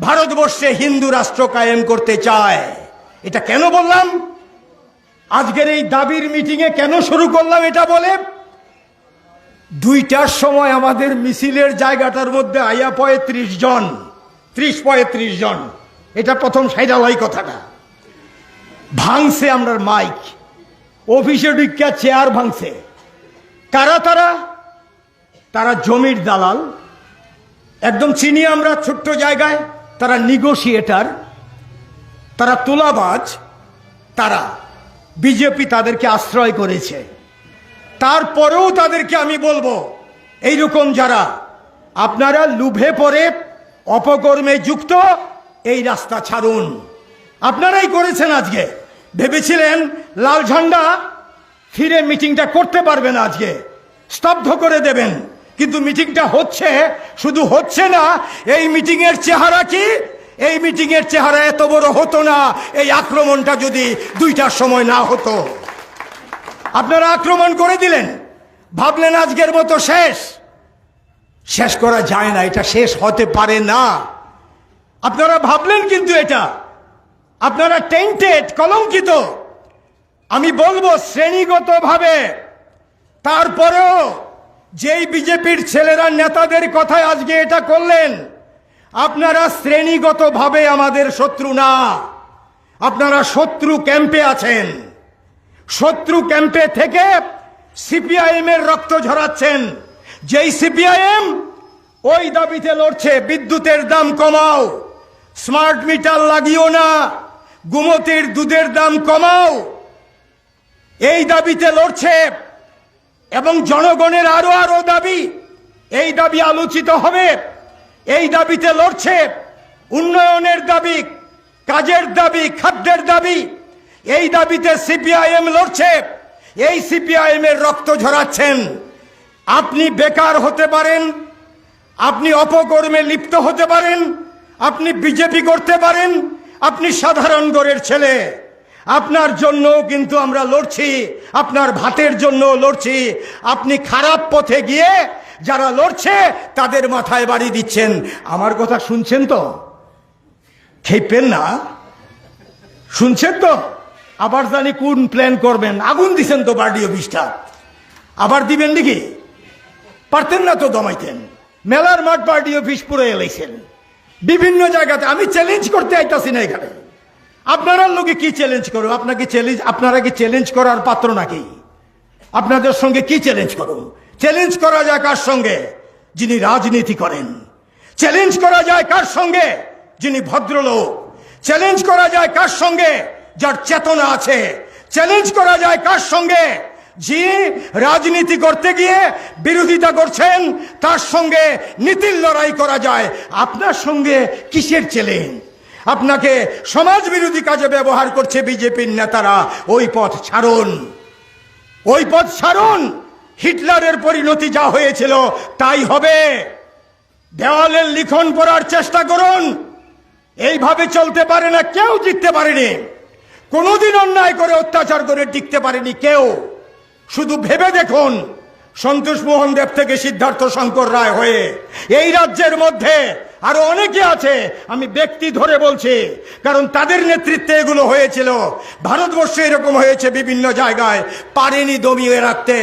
ভারতবর্ষে হিন্দু রাষ্ট্র কায়েম করতে চায়। এটা কেন বললাম? আজকের এই দাবির মিটিংয়ে কেন শুরু করলাম এটা বলে? দুইটার সময় আমাদের মিছিলের জায়গাটার মধ্যে আইয়া পঁয়ত্রিশ জন, ত্রিশ পঁয়ত্রিশ জন। এটা প্রথম সাইডালাই কথাটা। ভাঙছে আমরার মাইক। অফিসে ঢুকিয়া চেয়ার ভাঙছে। কারা তারা? তারা জমির দালাল। একদম চিনি আমরা ছোট্ট জায়গায়। তারা নিগোসিয়েটার তারা তোলাবাজ, তারা বিজেপি তাদেরকে আশ্রয় করেছে। তারপরেও তাদেরকে আমি বলব এই রকম যারা, আপনারা লুভে পড়ে অপকর্মে যুক্ত, এই রাস্তা ছাড়ুন। আপনারাই করেছেন আজকে। ভেবেছিলেন লাল ঝান্ডা ফিরে মিটিংটা করতে পারবেন আজকে। স্তব্ধ করে দেবেন। কিন্তু মিটিংটা হচ্ছে, শুধু হচ্ছে না, এই মিটিংয়ের চেহারা কি? এই মিটিংয়ের চেহারা এত বড় হতো না, এই আক্রমণটা যদি দুইটার সময় না হতো। আপনারা আক্রমণ করে দিলেন, ভাবলেন আজকের মতো শেষ। শেষ করা যায় না, এটা শেষ হতে পারে না। আপনারা ভাবলেন কিন্তু এটা। আপনারা টেন্টেড কলঙ্কিত। আমি বলব শ্রেণীগতভাবে, তারপরেও যেই বিজেপির ছেলেরা নেতাদের কথায় আজকে এটা করলেন, আপনারা শ্রেণীগতভাবে আমাদের শত্রু না। আপনারা শত্রু ক্যাম্পে আছেন। শত্রু ক্যাম্পে থেকে সিপিআইএম এর রক্ত ঝরাচ্ছেন। যেই সিপিআইএম ওই দাবিতে লড়ছে, বিদ্যুতের দাম কমাও, স্মার্ট মিটার লাগিও না, গুমতির দুধের দাম কমাও। এই দাবিতে লড়ছে এবং জনগণের আরও আরও দাবি, এই দাবি আলোচিত হবে, এই দাবিতে লড়ছে উন্নয়নের দাবি, কাজের দাবি, খাদ্যের দাবি, এই দাবিতে সিপিআইএম লড়ছে, এই সিপিআইএম এর রক্ত ঝরাচ্ছেন। আপনি বেকার হতে পারেন, আপনি অপকর্মে লিপ্ত হতে পারেন, আপনি বিজেপি করতে পারেন, আপনি সাধারণ গড়ের ছেলে। আপনার জন্য কিন্তু আমরা লড়ছি, আপনার ভাতের জন্য লড়ছি। আপনি খারাপ পথে গিয়ে যারা লড়ছে, তাদের মাথায় বাড়ি দিচ্ছেন। আমার কথা শুনছেন তো? খেপেন না। শুনছেন তো? আবার জানি কোন প্ল্যান করবেন। আগুন দিছেন তো বার্ডি অফিসটা। আবার দিবেন নাকি? পারতেন না তো দমাইতেন। মেলার মাঠ পার্টি অফিস পুরো এলাইছেন। বিভিন্ন জায়গাতে আমি চ্যালেঞ্জ করতে আইতাছি না এখানে। আপনারা লোকে কি চ্যালেঞ্জ করো? আপনাকে চ্যালেঞ্জ আপনারা কি চ্যালেঞ্জ করার পাত্র নাকি? আপনাদের সঙ্গে কি চ্যালেঞ্জ করুন চ্যালেঞ্জ করা যায় কার সঙ্গে? যিনি রাজনীতি করেন। চ্যালেঞ্জ করা যায় কার সঙ্গে? যিনি ভদ্রলোক। চ্যালেঞ্জ করা যায় কার সঙ্গে? যার চেতনা আছে। চ্যালেঞ্জ করা যায় কার সঙ্গে? যিনি রাজনীতি করতে গিয়ে বিরোধিতা করছেন, তার সঙ্গে নীতির লড়াই করা যায়। আপনার সঙ্গে কিসের চ্যালেঞ্জ আপনাকে সমাজ বিরোধী কাজে ব্যবহার করছে বিজেপির নেতারা। ওই পথ ছাড়ুন। ওই পথ ছাড়ুন। হিটলারের পরিণতি যা হয়েছিল, তাই হবে। দেওয়ালের লিখন পড়ার চেষ্টা করুন। এইভাবে চলতে পারে না, কেউ জিততে পারেনি। কোনোদিন অন্যায় করে অত্যাচার করে টিকতে পারেনি কেউ। শুধু ভেবে দেখুন সন্তোষ মোহন দেব থেকে সিদ্ধার্থ শঙ্কর রায় হয়ে এই রাজ্যের মধ্যে আরও অনেকে আছে, আমি ব্যক্তি ধরে বলছি, কারণ তাদের নেতৃত্বে এগুলো হয়েছিল। ভারতবর্ষে এরকম হয়েছে বিভিন্ন জায়গায়, পারেনি দমিয়ে রাখতে।